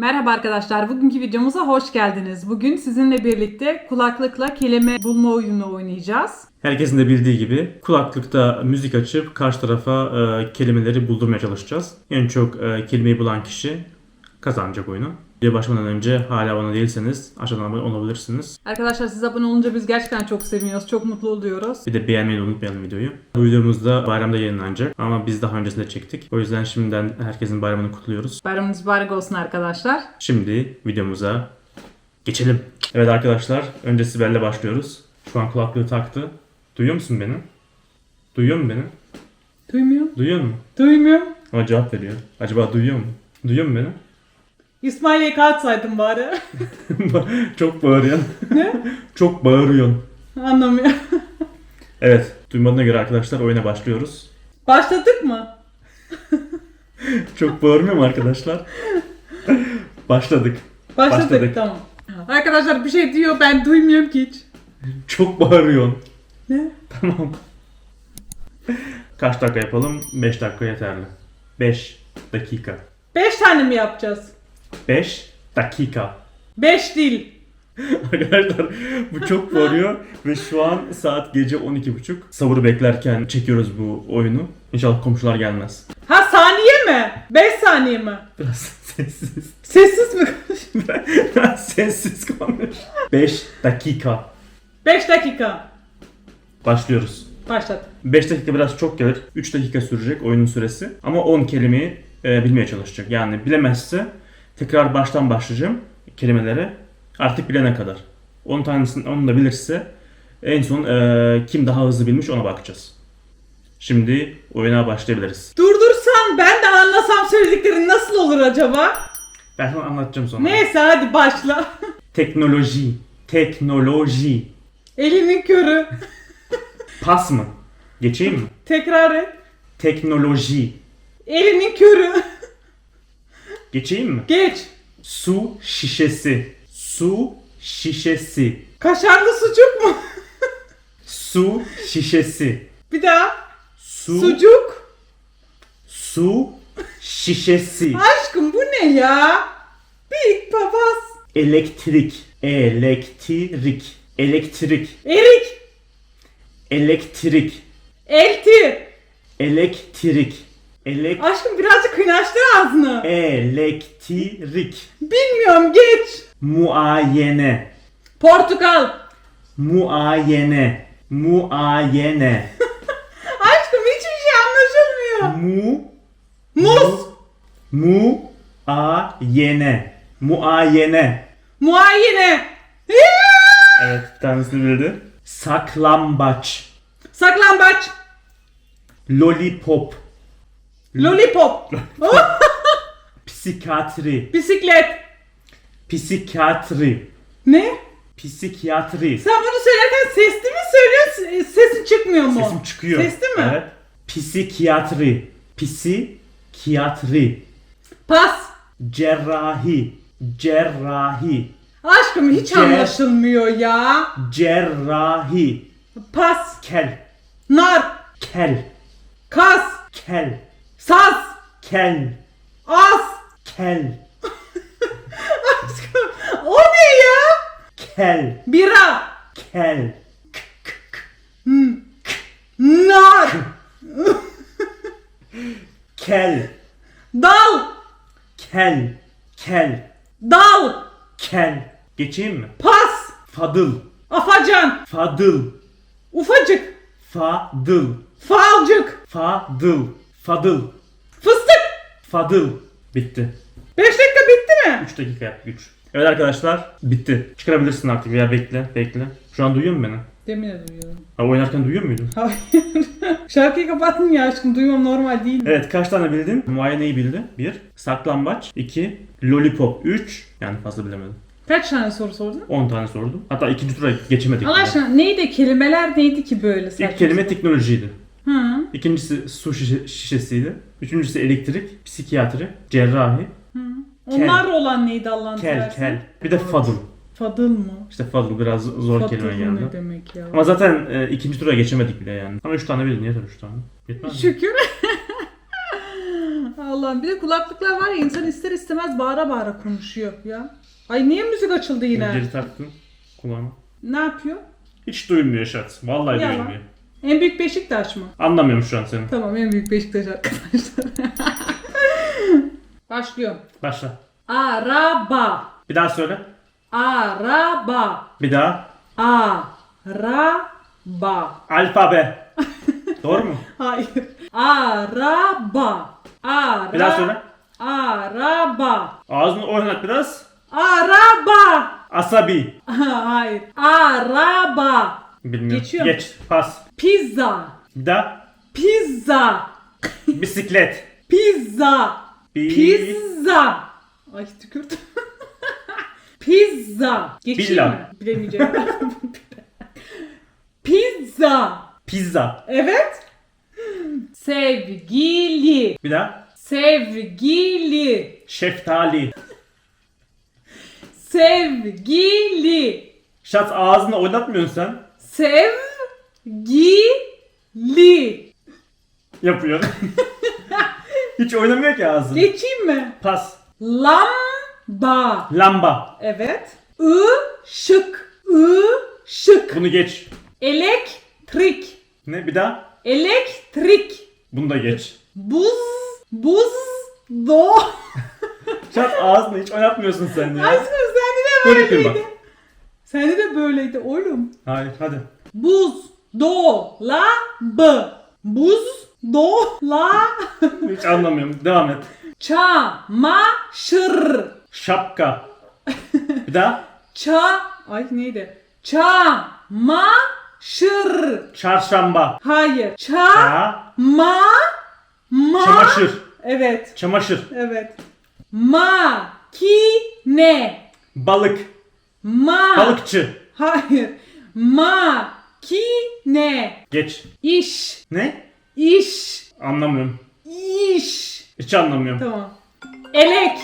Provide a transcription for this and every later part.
Merhaba arkadaşlar, bugünkü videomuza hoş geldiniz. Bugün sizinle birlikte kulaklıkla kelime bulma oyunu oynayacağız. Herkesin de bildiği gibi kulaklıkta müzik açıp karşı tarafa e, kelimeleri buldurmaya çalışacağız. En çok e, kelimeyi bulan kişi kazanacak oyunu. Video başlamadan önce hala abone değilseniz aşağıdan abone olabilirsiniz. Arkadaşlar siz abone olunca biz gerçekten çok seviniyoruz, çok mutlu oluyoruz. Bir de beğenmeyi unutmayalım videoyu. Bu videomuz da bayramda yayınlanacak ama biz daha öncesinde çektik. O yüzden şimdiden herkesin bayramını kutluyoruz. Bayramınız mübarek olsun arkadaşlar. Şimdi videomuza geçelim. Evet arkadaşlar önce Sibel'le başlıyoruz. Şu an kulaklığı taktı. Duyuyor musun beni? Duyuyor mu beni? Duymuyorum. Duyuyor mu? Duymuyorum. Ama cevap veriyor. Acaba duyuyor mu? Duyuyor mu beni? İsmail'e kağıt saydım bari. Çok bağırıyorsun. ne? Çok bağırıyorsun. Anlamıyor. Evet. Duymadığına göre arkadaşlar oyuna başlıyoruz. Başladık mı? Çok bağırmıyor mu arkadaşlar? Başladık. Başladık, Başladık. tamam. Arkadaşlar bir şey diyor ben duymuyorum ki hiç. Çok bağırıyorsun. Ne? Tamam. Kaç dakika yapalım? 5 dakika yeterli. 5 dakika. 5 tane mi yapacağız? 5 dakika. 5 değil. Arkadaşlar bu çok bağırıyor ve şu an saat gece 12.30. Savuru beklerken çekiyoruz bu oyunu. İnşallah komşular gelmez. Ha saniye mi? 5 saniye mi? Biraz sessiz. Sessiz mi? Biraz sessiz konuş. 5 dakika. 5 dakika. Başlıyoruz. Başladı. 5 dakika biraz çok gelir. 3 dakika sürecek oyunun süresi. Ama 10 kelimeyi e, bilmeye çalışacak. Yani bilemezse tekrar baştan başlayacağım kelimelere. Artık bilene kadar. 10 tanesini onu da bilirse en son e, kim daha hızlı bilmiş ona bakacağız. Şimdi oyuna başlayabiliriz. Durdursan ben de anlasam söylediklerin nasıl olur acaba? Ben sana anlatacağım sonra. Neyse hadi başla. Teknoloji. Teknoloji. Elinin körü. Pas mı? Geçeyim mi? Tekrar et. Teknoloji. Elinin körü. Geçeyim mi? Geç. Su şişesi. Su şişesi. Kaşarlı sucuk mu? Su şişesi. Bir daha. Su Sucuk. su şişesi. Aşkım bu ne ya? Big papaz. Elektrik. Elektrik. Elektrik. Erik. Elektrik. Elti. Elektrik. Elek Aşkım birazcık kıynaştır ağzını. elektrik. Bilmiyorum geç. Muayene. Portakal. Muayene. Muayene. Aşkım hiçbir şey anlaşılmıyor. Mu Muz. Muayene. Muayene. Muayene. Evet, bir tanesini bildi. Saklambaç. Saklambaç. Lollipop. Lollipop. Psikiyatri. Bisiklet. Psikiyatri. Ne? Psikiyatri. Sen bunu söylerken sesli mi söylüyorsun? Sesin çıkmıyor mu? Sesim çıkıyor. Sesli mi? Evet. Psikiyatri. Psikiyatri. Pas. Cerrahi. Cerrahi. Aşkım hiç Ce- anlaşılmıyor ya. Cerrahi. Pas. Kel. Nar. Kel. Kas. Kel. Saz. Kel. As. Kel. Aşkım o ne ya? Kel. Bira. Kel. Hmm. Nar. Kel. Dal. Kel. Kel. Dal. Kel. Geçeyim mi? Pas. Fadıl. Afacan. Fadıl. Ufacık. Fadıl. Falcık. Fadıl. Fadıl. Fıstık. Fadıl. Bitti. 5 dakika bitti mi? 3 dakika yap güç. Evet arkadaşlar bitti. Çıkarabilirsin artık veya bekle bekle. Şu an duyuyor musun beni? Demin de duyuyorum. Ha oynarken duyuyor muydun? Hayır. Şarkıyı kapattın ya aşkım. Duymam normal değil. Evet kaç tane bildin? Muayeneyi bildi. 1. Saklambaç. 2. Lollipop. 3. Yani fazla bilemedim. Kaç tane soru sordun? 10 tane sordum. Hatta ikinci tura geçemedik. Allah bile. aşkına neydi? Kelimeler neydi ki böyle? saçma İlk kelime teknolojiydi. Hı. İkincisi su şişe- şişesiydi. Üçüncüsü elektrik, psikiyatri, cerrahi, Onlar olan neydi Allah'ın kel kel. Bir de fadıl. Fadıl mı? İşte fadıl biraz zor Fadıl kelime ne geldi. demek ya? Ama zaten e, ikinci tura geçemedik bile yani. Ama üç tane bildin yeter üç tane. Yetmez mi? Şükür. Allah'ım bir de kulaklıklar var ya insan ister istemez bağıra bağıra konuşuyor ya. Ay niye müzik açıldı yine? Geri taktın kulağına. Ne yapıyor? Hiç duyulmuyor Şat. Vallahi Yalan. duyulmuyor. En büyük Beşiktaş mı? Anlamıyorum şu an seni. Tamam en büyük Beşiktaş arkadaşlar. Başlıyorum. Başla. Araba. Bir daha söyle. Araba. Bir daha. Araba. Alfabe. Doğru mu? Hayır. Araba. Ara. Bir daha söyle. Araba. Ağzını oynat biraz. Araba. Asabi. Hayır. Araba. Bilmiyorum. Geçiyorum. Geç. Pas. Pizza. Daha. Pizza. Bisiklet. Pizza. Bir. Pizza. Ay tükürdüm. Pizza. Geçeyim Billa. mi? Bilemeyeceğim. Pizza. Pizza. Evet. Sevgili. Bir daha. Sevgili. Şeftali. Sevgili. Şat ağzını oynatmıyorsun sen. Sevgili. Yapıyor. Hiç oynamıyor ki ağzını. Geçeyim mi? Pas. Lamba. Lamba. Evet. Işık. Işık. Bunu geç. Elektrik. Ne? Bir daha. Elektrik. Bunu da geç. Buz. Buz. Do. Şat ağzını hiç oynatmıyorsun sen ya. Aşkım sende de Böyle böyleydi. Sende de böyleydi oğlum. Hayır hadi. Buz. Do. La. B. Buz. Do. La. Hiç anlamıyorum. Devam et. Çamaşır. Şapka. Bir daha. Ça. Ay neydi? Çamaşır. Çarşamba. Hayır. Ça. Ha. Ma. Ma. Çamaşır. Evet. Çamaşır. Evet. Makine. Balık. Ma. Balıkçı. Hayır. Makine. Geç. İş. Ne? İş. Anlamıyorum. İş. Hiç anlamıyorum. Tamam. Elek.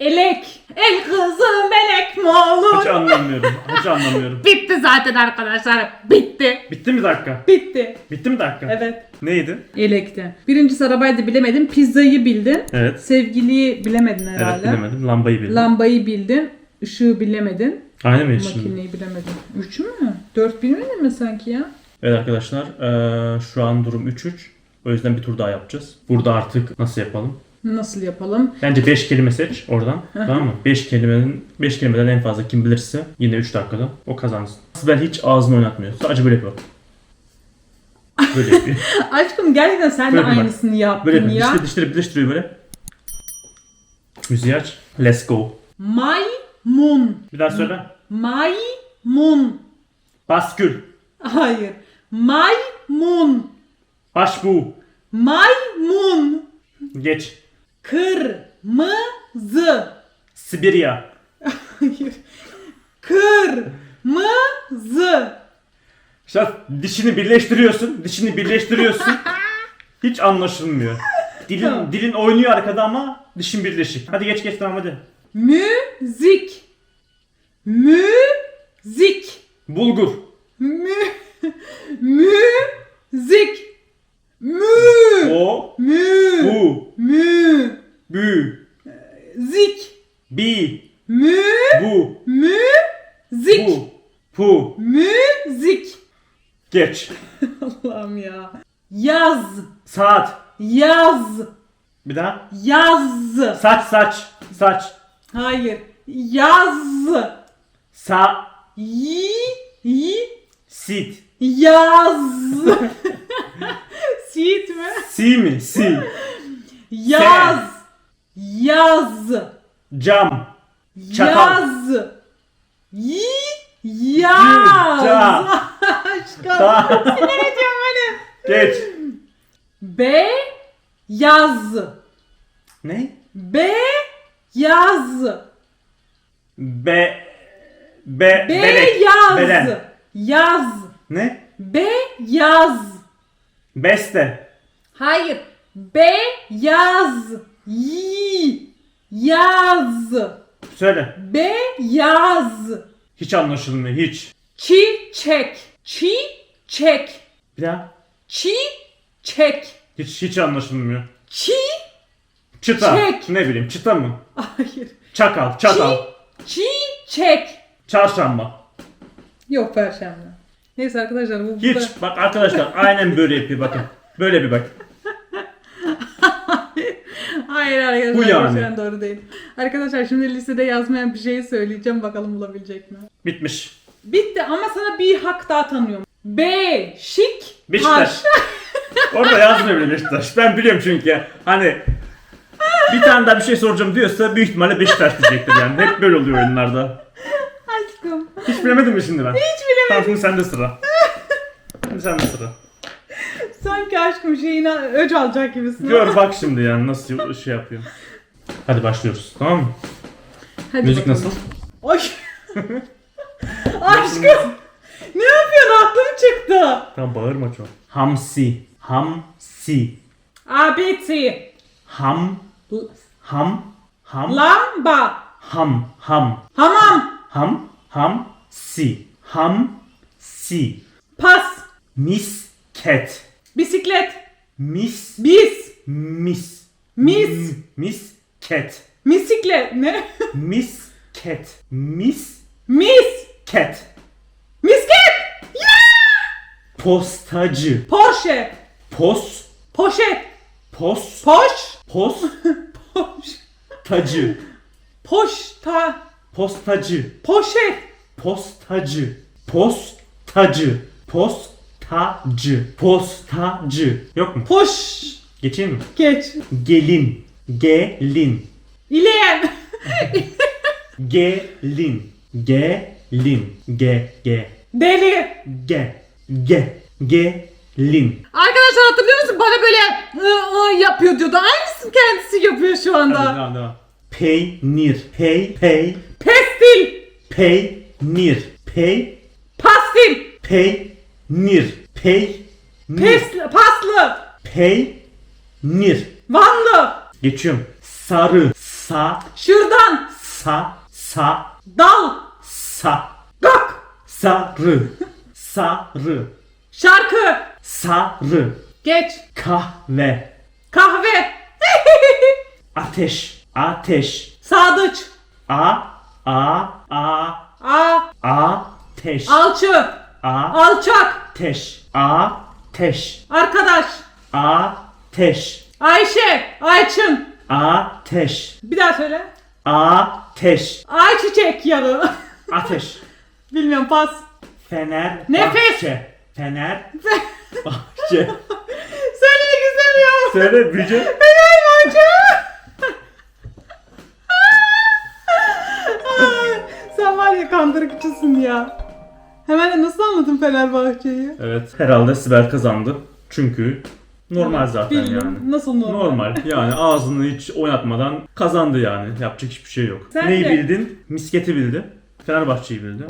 Elek. El kızım elek mi Hiç olur? anlamıyorum. Hiç anlamıyorum. Bitti zaten arkadaşlar. Bitti. Bitti mi dakika? Bitti. Bitti mi dakika? Evet. Neydi? Elekti. Birincisi arabaydı bilemedin. Pizzayı bildin. Evet. Sevgiliyi bilemedin herhalde. Evet bilemedim. Lambayı bildim. Lambayı bildin. Işığı bilemedin. Aynı mı şimdi? Makineyi bilemedin. Üç mü? Dört bilmedin mi sanki ya? Evet arkadaşlar eee, şu an durum 3-3. O yüzden bir tur daha yapacağız. Burada artık nasıl yapalım? Nasıl yapalım? Bence 5 kelime seç oradan. tamam mı? 5 kelimenin 5 kelimeden en fazla kim bilirse yine 3 dakikada o kazansın. Ben hiç ağzını oynatmıyor. Sadece böyle yapıyor. Böyle yapıyor. Aşkım gerçekten sen de Böyle bak. aynısını yaptın Böyle ya. Dişleri, dişleri birleştiriyor böyle. Müziği aç. Let's go. Maymun. Bir daha söyle. Maymun. Baskül. Hayır. Maymun. Başbu. Maymun. Geç. Kırmızı. Sibirya. Hayır. Kırmızı. İşte dişini birleştiriyorsun. Dişini birleştiriyorsun. Hiç anlaşılmıyor. Dilin, Tamam. dilin oynuyor arkada ama dişin birleşik. Hadi geç geç tamam hadi. Müzik. Müzik. Bulgur. Mü. Müzik. Mü. O. Mü. Bu. Mü. Bü. Zik. Bi. Mü. Bu. Müzik. Bu. Pu. Müzik. Geç. Allah'ım ya. Yaz. Saat. Yaz. Bir daha. Yaz. Saç saç. Saç. Hayır. Yaz. Sa. Y. Y. Sit. Yaz. Sit mi? Si mi? Si. Yaz. Yaz. Cam. Çatal. Yaz. Y. Yaz. Ca. Aşkım. Ta. Sinireceğim beni. Geç. B. Yaz. Ne? B. Yaz. Be. Be. Belek. Yaz. Belen. Yaz. Ne? B. Yaz. Beste. Hayır. B. Yaz. Y. Yaz. Söyle. B. Yaz. Hiç anlaşılmıyor hiç. Çiçek. Çiçek. Bir daha. Çiçek. Hiç hiç anlaşılmıyor. Çi. Çıta. Çek. Ne bileyim çıta mı? Hayır. Çakal, çatal. Çi, çek. Çarşamba. Yok perşembe. Neyse arkadaşlar bu Hiç. burada- Bak arkadaşlar aynen böyle yapıyor bakın. Böyle bir bak. Hayır arkadaşlar Bu yani. an doğru değil. Arkadaşlar şimdi listede yazmayan bir şeyi söyleyeceğim bakalım bulabilecek mi? Bitmiş. Bitti ama sana bir hak daha tanıyorum. B şik Beşiktaş. Orada yazmıyor bile Beşiktaş. Ben biliyorum çünkü. Hani bir tane daha bir şey soracağım diyorsa büyük ihtimalle Beşiktaş diyecektir yani. Hep böyle oluyor oyunlarda. Aşkım. Hiç bilemedim mi şimdi ben? Hiç bilemedim. Tamam şimdi sende sıra. Şimdi sende sıra. Sanki aşkım şeyine öc alacak gibisin. Gör bak şimdi yani nasıl şey yapıyor. Hadi başlıyoruz tamam mı? Hadi Müzik bakalım. nasıl? Ay. aşkım. ne yapıyorsun? Aklım çıktı. Tamam bağırma çok. Hamsi. Hamsi. A, B, C. Ham. Ham. Ham. Lamba. Ham. Ham. Hamam. Ham. Ham. Si. Ham. Si. Pas. Misket. Bisiklet. Mis. Bis. Mis. Mis. M- Misket. Misiklet. Ne? Misket. Misket. Mis. Misket. Postacı. Porsche. Pos. Poşet. Pos. Poş. Pos. Tacı. Poşta. Postacı. Poşet. Postacı. Postacı. Postacı. Postacı. Yok mu? Poş. Geçeyim mi? Geç. Gelin. Gelin. İleyen. Gelin. Gelin. Ge ge Deli. ge ge gelin. Arkadaşlar hatırlıyor musun? Bana böyle ı, ı yapıyor diyordu. Aynısını kendisi yapıyor şu anda. Devam devam. Peynir. Pey pey Pestil. peynir. Pey Pastil. peynir. Peynir. Pesli. Paslı. Peynir. Vanlı. Geçiyorum. Sarı. Sa Şırdan. sa sa Dal. sa Gök. sarı. Sarı. Şarkı. Sarı. Geç. Kahve. Kahve. Ateş. Ateş. Sadıç. A a a A. ateş. Alçı. A Alçak. ateş. Ateş. Arkadaş. Ateş. Ayşe. Ayçın. Ateş. Bir daha söyle. Ateş. Ayçiçek yağı. Ateş. Bilmiyorum pas. Fener. Nefes. Bahçe. Fener. Bahçe. Söyle büyüce. Fenerbahçe. Sen var ya kandırıkçısın ya. Hemen nasıl anladın Fenerbahçe'yi? Evet. Herhalde Sibel kazandı. Çünkü normal zaten Bilmiyorum. yani. Nasıl normal? Normal. Yani ağzını hiç oynatmadan kazandı yani. Yapacak hiçbir şey yok. Sen Neyi de. bildin? Misketi bildi. Fenerbahçe'yi bildi.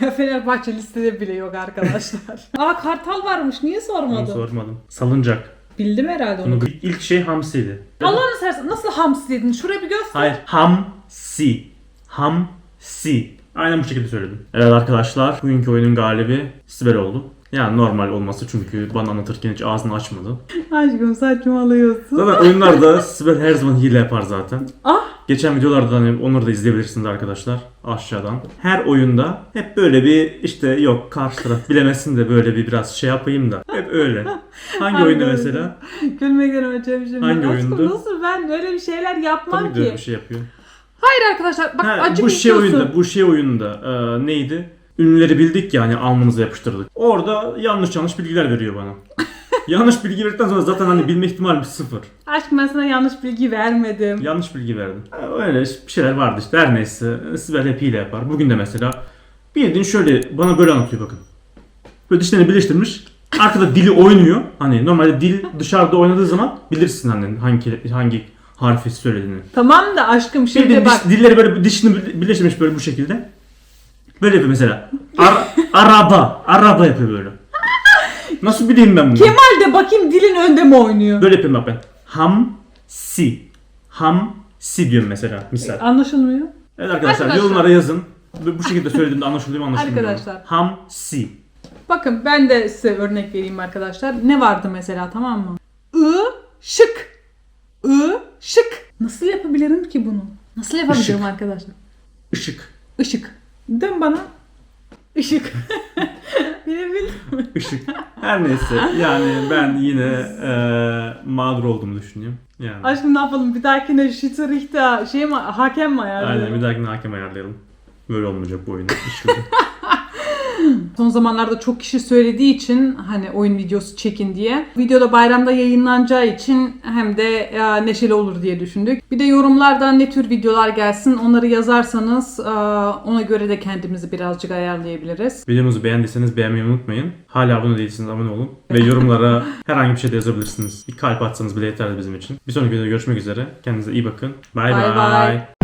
Fenerbahçe listede bile yok arkadaşlar. Aa Kartal varmış. Niye Onu sormadın? sormadım. Salıncak. Bildim herhalde onu. Bunu ilk şey hamsiydi. Allah'ını seversen nasıl hamsi dedin? Şuraya bir göster. Hayır. Hamsi. Hamsi. Aynen bu şekilde söyledim. Evet arkadaşlar. Bugünkü oyunun galibi Sibel oldu. Yani normal olması çünkü bana anlatırken hiç ağzını açmadı. Aşkım saçmalıyorsun. Zaten oyunlarda Sibel her zaman hile yapar zaten. Ah Geçen videolarda hani onları da izleyebilirsiniz arkadaşlar aşağıdan. Her oyunda hep böyle bir işte yok karşı taraf bilemesin de böyle bir biraz şey yapayım da. Hep öyle. Hangi oyunda mesela? gülmekten öleceğim şimdi. Hangi Aşkım oyundu? nasıl ben öyle bir şeyler yapmam Tabii ki. de bir şey yapıyor. Hayır arkadaşlar bak Ha, acı bu şey oyunda, bu şey oyunda e, neydi? Ünlüleri bildik yani alnımıza yapıştırdık. Orada yanlış yanlış bilgiler veriyor bana. yanlış bilgi verdikten sonra zaten hani bilme ihtimali sıfır. Aşkım ben sana yanlış bilgi vermedim. Yanlış bilgi verdim. Ha, Öyle bir şeyler vardı işte her neyse. Sibel hep hile yapar. Bugün de mesela bildiğin şöyle bana böyle anlatıyor bakın. Böyle dişlerini birleştirmiş. Arkada dili oynuyor. Hani normalde dil dışarıda oynadığı zaman bilirsin hani hangi hangi harfi söylediğini. Tamam da aşkım şimdi Bildiğin bak. diş, dilleri böyle dişini birleştirmiş böyle bu şekilde. Böyle yapıyor mesela. Ar- araba. Araba yapıyor böyle. Nasıl bileyim ben bunu? Kemal de bakayım dilin önde mi oynuyor? Böyle yapıyorum bak ben. Hamsi. Hamsi diyorum mesela misal. Anlaşılmıyor. Evet arkadaşlar, Arkadaşlar. yorumlara yazın. Bu bu şekilde söylediğimde anlaşılıyor mu anlaşılmıyor mu? Arkadaşlar. Hamsi. Bakın ben de size örnek vereyim arkadaşlar. Ne vardı mesela tamam mı? I şık. I Şık. Nasıl yapabilirim ki bunu? Nasıl yapabilirim Işık. arkadaşlar? Işık. Işık. Dön bana. Işık. Bilebildim mi? Işık. Her neyse yani ben yine e, mağdur olduğumu düşünüyorum. Yani. Aşkım ne yapalım? Bir dahakine Schiedsrichter şey mi? Hakem mi ayarlayalım? Aynen bir dahakine hakem ayarlayalım. Böyle olmayacak bu oyunda. Son zamanlarda çok kişi söylediği için hani oyun videosu çekin diye. Videoda bayramda yayınlanacağı için hem de ya, neşeli olur diye düşündük. Bir de yorumlarda ne tür videolar gelsin onları yazarsanız e, ona göre de kendimizi birazcık ayarlayabiliriz. Videomuzu beğendiyseniz beğenmeyi unutmayın. Hala abone değilseniz abone olun. Ve yorumlara herhangi bir şey de yazabilirsiniz. Bir kalp atsanız bile yeterli bizim için. Bir sonraki videoda görüşmek üzere. Kendinize iyi bakın. Bay. bay.